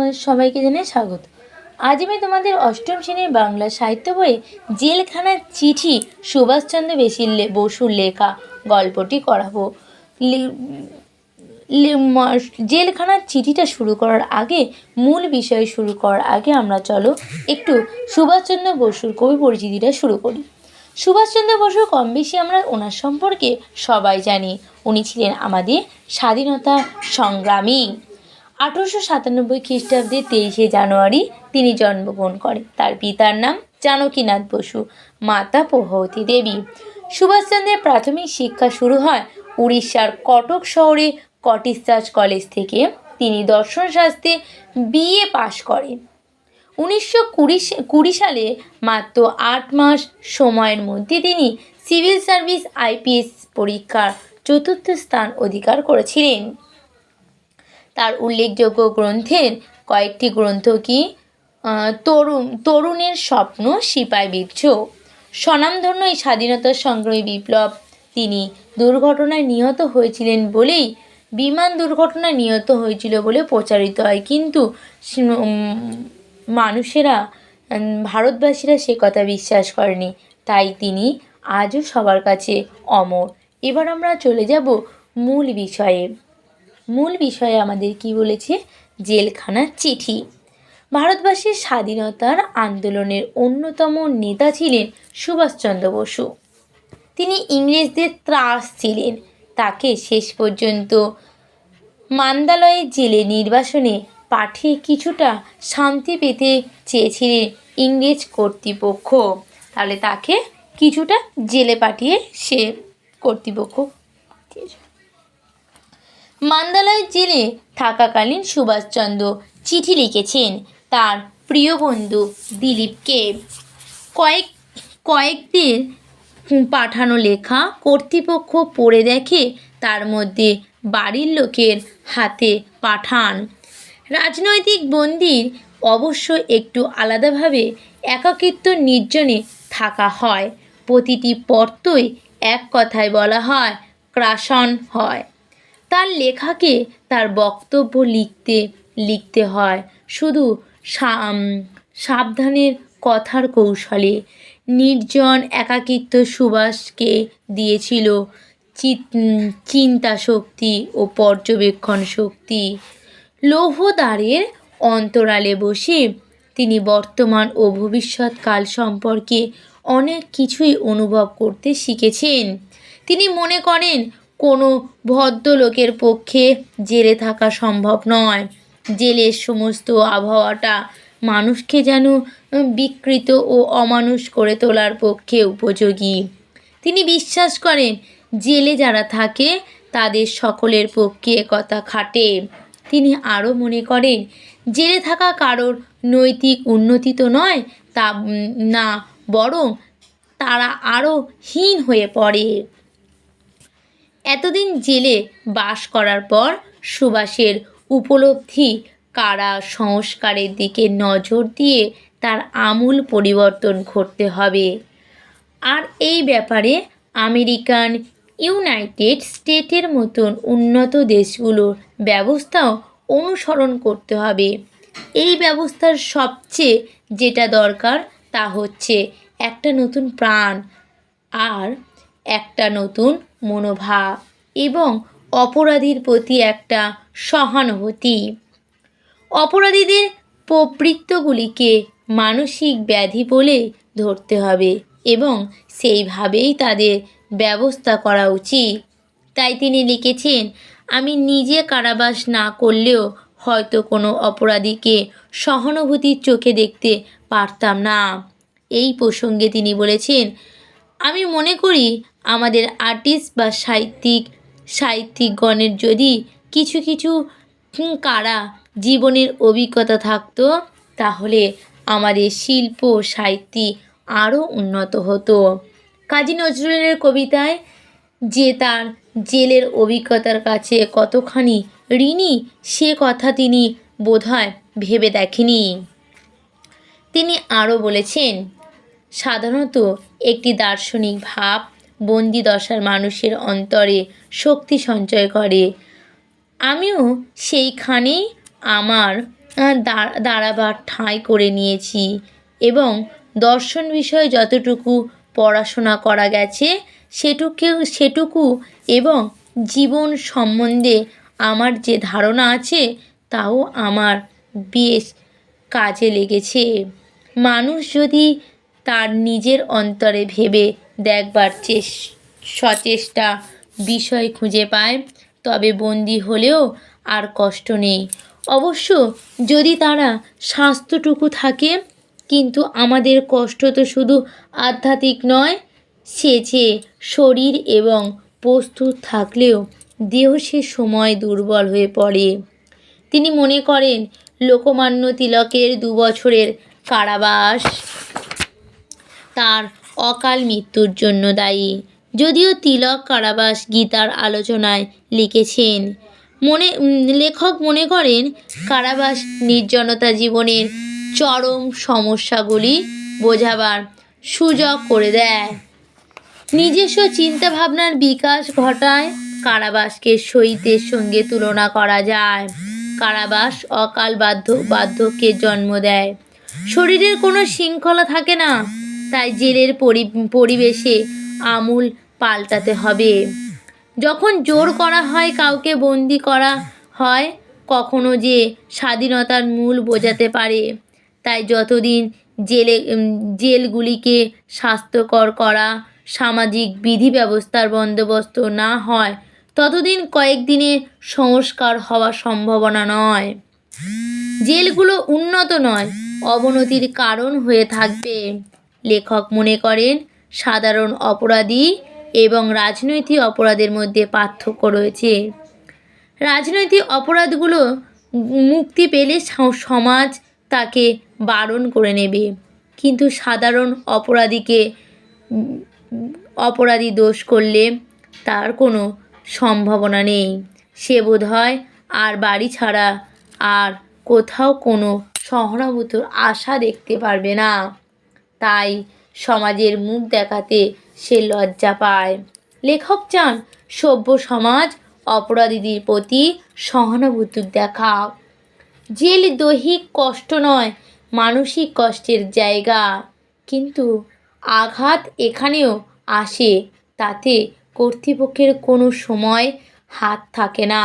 তোমাদের সবাইকে জানাই স্বাগত। আজ আমি তোমাদের অষ্টম শ্রেণির বাংলা সাহিত্য বইয়ে জেলখানার চিঠি সুভাষচন্দ্র বেশির বসুর লেখা গল্পটি করাবো। জেলখানার চিঠিটা শুরু করার আগে, মূল বিষয় শুরু করার আগে আমরা চলো একটু সুভাষচন্দ্র বসুর কবি পরিচিতিটা শুরু করি। সুভাষচন্দ্র বসু কম বেশি আমরা ওনার সম্পর্কে সবাই জানি। উনি ছিলেন আমাদের স্বাধীনতা সংগ্রামী। আঠেরোশো সাতানব্বই খ্রিস্টাব্দে তেইশে জানুয়ারি তিনি জন্মগ্রহণ করেন। তার পিতার নাম জানকীনাথ বসু, মাতা প্রভাবতী দেবী। সুভাষচন্দ্রের প্রাথমিক শিক্ষা শুরু হয় উড়িষ্যার কটক শহরে কটিস চার্চ কলেজ থেকে। তিনি দর্শনশাস্ত্রে বিএ পাশ করেন। উনিশশো কুড়ি কুড়ি সালে মাত্র আট মাস সময়ের মধ্যে তিনি সিভিল সার্ভিস আইপিএস পরীক্ষার চতুর্থ স্থান অধিকার করেছিলেন। তার উল্লেখযোগ্য গ্রন্থের কয়েকটি গ্রন্থ কি? তরুণ, তরুণের স্বপ্ন সিপাই বিদ্রোহ স্বনামধন্য এই স্বাধীনতা সংগ্রামী বিপ্লব। তিনি দুর্ঘটনায় নিহত হয়েছিলেন বলেই, বিমান দুর্ঘটনায় নিহত হয়েছিল বলে প্রচারিত হয়। কিন্তু মানুষেরা ভারতবাসীরা সে কথা বিশ্বাস করেনি। তাই তিনি আজও সবার কাছে অমর। এবার আমরা চলে যাব মূল বিষয়ে। মূল বিষয়ে আমাদের কি বলেছে? জেলখানার চিঠি। ভারতবাসীর স্বাধীনতার আন্দোলনের অন্যতম নেতা ছিলেন সুভাষচন্দ্র বসু। তিনি ইংরেজদের ত্রাস ছিলেন। তাকে শেষ পর্যন্ত মান্দালয়ের জেলে নির্বাসনে পাঠিয়ে কিছুটা শান্তি পেতে চেয়েছিলেন ইংরেজ কর্তৃপক্ষ। তাহলে তাকে কিছুটা জেলে পাঠিয়ে সে কর্তৃপক্ষ। মান্দালয় জেলে থাকাকালীন সুভাষচন্দ্র চিঠি লিখেছেন তার প্রিয় বন্ধু দিলীপকে। কয়েক, কয়েকদের পাঠানো লেখা কর্তৃপক্ষ পড়ে দেখে তার মধ্যে বাড়ির লোকের হাতে পাঠান। রাজনৈতিক বন্দির অবশ্য একটু আলাদাভাবে একাকিত্ব নির্জনে থাকা হয়। প্রতিটি পর্তই এক কথায় বলা হয়, ক্রাসন হয়। তার লেখাকে তার বক্তব্য লিখতে লিখতে হয়। শুধু সাবধানের কথার কৌশলে। নির্জন একাকিত্ব সুভাষকে দিয়েছিল চিন্তা শক্তি ও পর্যবেক্ষণ শক্তি। লৌহদ্বারের অন্তরালে বসে তিনি বর্তমান ও ভবিষ্যৎকাল সম্পর্কে অনেক কিছুই অনুভব করতে শিখেছেন। তিনি মনে করেন ভদ্রলোকের পক্ষে জেলে থাকা সম্ভব নয়। জেলের সমস্ত আবহাওয়াটা মানুষকে যেন বিকৃত ও অমানুষ করে তোলার পক্ষে উপযোগী। তিনি বিশ্বাস করেন, জেলে যারা থাকে, তাদের সকলের পক্ষে কথা খাটে। তিনি আরও মনে করেন, জেলে থাকা কারোর নৈতিক উন্নতি তো নয়, তা না, বরং তারা আরও হীন হয়ে পড়ে। এতদিন জেলে বাস করার পর সুভাষের উপলব্ধি কারা সংস্কারের দিকে নজর দিয়ে তার আমূল পরিবর্তন ঘটতে হবে। আর এই ব্যাপারে আমেরিকান ইউনাইটেড স্টেটের মতন উন্নত দেশগুলোর ব্যবস্থাও অনুসরণ করতে হবে। এই ব্যবস্থার সবচেয়ে যেটা দরকার তা হচ্ছে একটা নতুন প্রাণ আর একটা নতুন মনোভাব এবং অপরাধীর প্রতি একটা সহানুভূতি। অপরাধীদের প্রবৃত্তগুলিকে মানসিক ব্যাধি বলে ধরতে হবে এবং সেইভাবেই তাদের ব্যবস্থা করা উচিত। তাই তিনি লিখেছেন, আমি নিজে কারাবাস না করলেও হয়তো কোনো অপরাধীকে সহানুভূতির চোখে দেখতে পারতাম না। এই প্রসঙ্গে তিনি বলেছেন আমি মনে করি আমাদের আর্টিস্ট বা সাহিত্যিক, সাহিত্যিকগণের যদি কিছু কিছু কারা জীবনের অভিজ্ঞতা থাকতো, তাহলে আমাদের শিল্প, সাহিত্যে আরও উন্নত হতো। কাজী নজরুলের কবিতায় যে তার জেলের অভিজ্ঞতার কাছে কতখানি ঋণী, সে কথা তিনি বোধহয় ভেবে দেখেনি। তিনি আরও বলেছেন সাধারণত একটি দার্শনিক ভাব বন্দি দশার মানুষের অন্তরে শক্তি সঞ্চয় করে। আমিও সেইখানেই আমার দাঁড়াবার ঠাঁই করে নিয়েছি এবং দর্শন বিষয়ে যতটুকু পড়াশোনা করা গেছে সেটুকু সেটুকু এবং জীবন সম্বন্ধে আমার যে ধারণা আছে তাও আমার বেশ কাজে লেগেছে। মানুষ যদি তার নিজের অন্তরে ভেবে দেখবার চেস সচেষ্টা বিষয় খুঁজে পায়। তবে বন্দি হলেও আর কষ্ট নেই। অবশ্য যদি তারা স্বাস্থ্যটুকু থাকে, কিন্তু আমাদের কষ্ট তো শুধু আধ্যাত্মিক নয়, সে যে শরীর এবং প্রস্তুত থাকলেও দেহ সে সময় দুর্বল হয়ে পড়ে। তিনি মনে করেন, লোকমান্য তিলকের দু বছরের কারাবাস তার অকাল মৃত্যুর জন্য দায়ী। যদিও তিলক কারাবাস গীতার আলোচনায় লিখেছেন। মনে, লেখক মনে করেন, কারাবাস নির্জনতা জীবনের চরম সমস্যাগুলি বোঝাবার সুযোগ করে দেয়। নিজস্ব চিন্তাভাবনার বিকাশ ঘটায় কারাবাসকে শহীদের সঙ্গে তুলনা করা যায়। কারাবাস অকাল বাধ্য, বার্ধক্যের জন্ম দেয়। শরীরের কোনো শৃঙ্খলা থাকে না। তাই জেলের পরি, পরিবেশে আমূল পাল্টাতে হবে। যখন জোর করা হয়, কাউকে বন্দি করা হয়, কখনো যে স্বাধীনতার মূল বোঝাতে পারে। তাই যতদিন জেলে জেলগুলিকে স্বাস্থ্যকর করা, সামাজিক বিধি ব্যবস্থার বন্দোবস্ত না হয়, ততদিন কয়েকদিনে সংস্কার হওয়ার সম্ভাবনা নয়। জেলগুলো উন্নত নয়, অবনতির কারণ হয়ে থাকবে। লেখক মনে করেন, সাধারণ অপরাধী এবং রাজনৈতিক অপরাধের মধ্যে পার্থক্য রয়েছে। রাজনৈতিক অপরাধগুলো মুক্তি পেলে সমাজ তাকে বারণ করে নেবে। কিন্তু সাধারণ অপরাধীকে অপরাধী দোষ করলে তার কোনো সম্ভাবনা নেই। সে বোধ হয় আর বাড়ি ছাড়া আর কোথাও কোনো সহানুভূতির আশা দেখতে পারবে না। তাই সমাজের মুখ দেখাতে সে লজ্জা পায়। লেখক চান সভ্য সমাজ অপরাধীদের প্রতি সহানুভূতি দেখা জেল দৈহিক কষ্ট নয়, মানসিক কষ্টের জায়গা। কিন্তু আঘাত এখানেও আসে, তাতে কর্তৃপক্ষের কোনো সময় হাত থাকে না।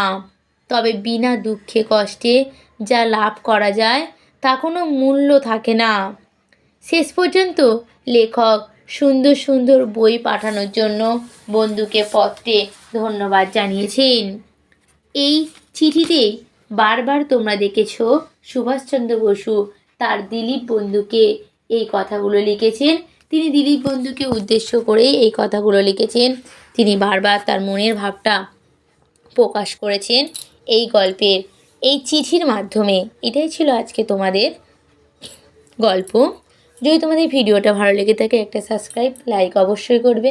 তবে বিনা দুঃখে কষ্টে যা লাভ করা যায়, তা কোনো মূল্য থাকে না। শেষ পর্যন্ত লেখক সুন্দর সুন্দর বই পাঠানোর জন্য বন্ধুকে পত্রে ধন্যবাদ জানিয়েছেন। এই চিঠিতে বারবার তোমরা দেখেছ সুভাষচন্দ্র বসু তার দিলীপ বন্ধুকে এই কথাগুলো লিখেছেন। তিনি দিলীপ বন্ধুকে উদ্দেশ্য করেই এই কথাগুলো লিখেছেন। তিনি বারবার তার মনের ভাবটা প্রকাশ করেছেন এই গল্পের। এই চিঠির মাধ্যমে, এটাই ছিল আজকে তোমাদের গল্প। যদি তোমাদের ভিডিওটা ভালো লেগে থাকে একটা সাবস্ক্রাইব লাইক অবশ্যই করবে।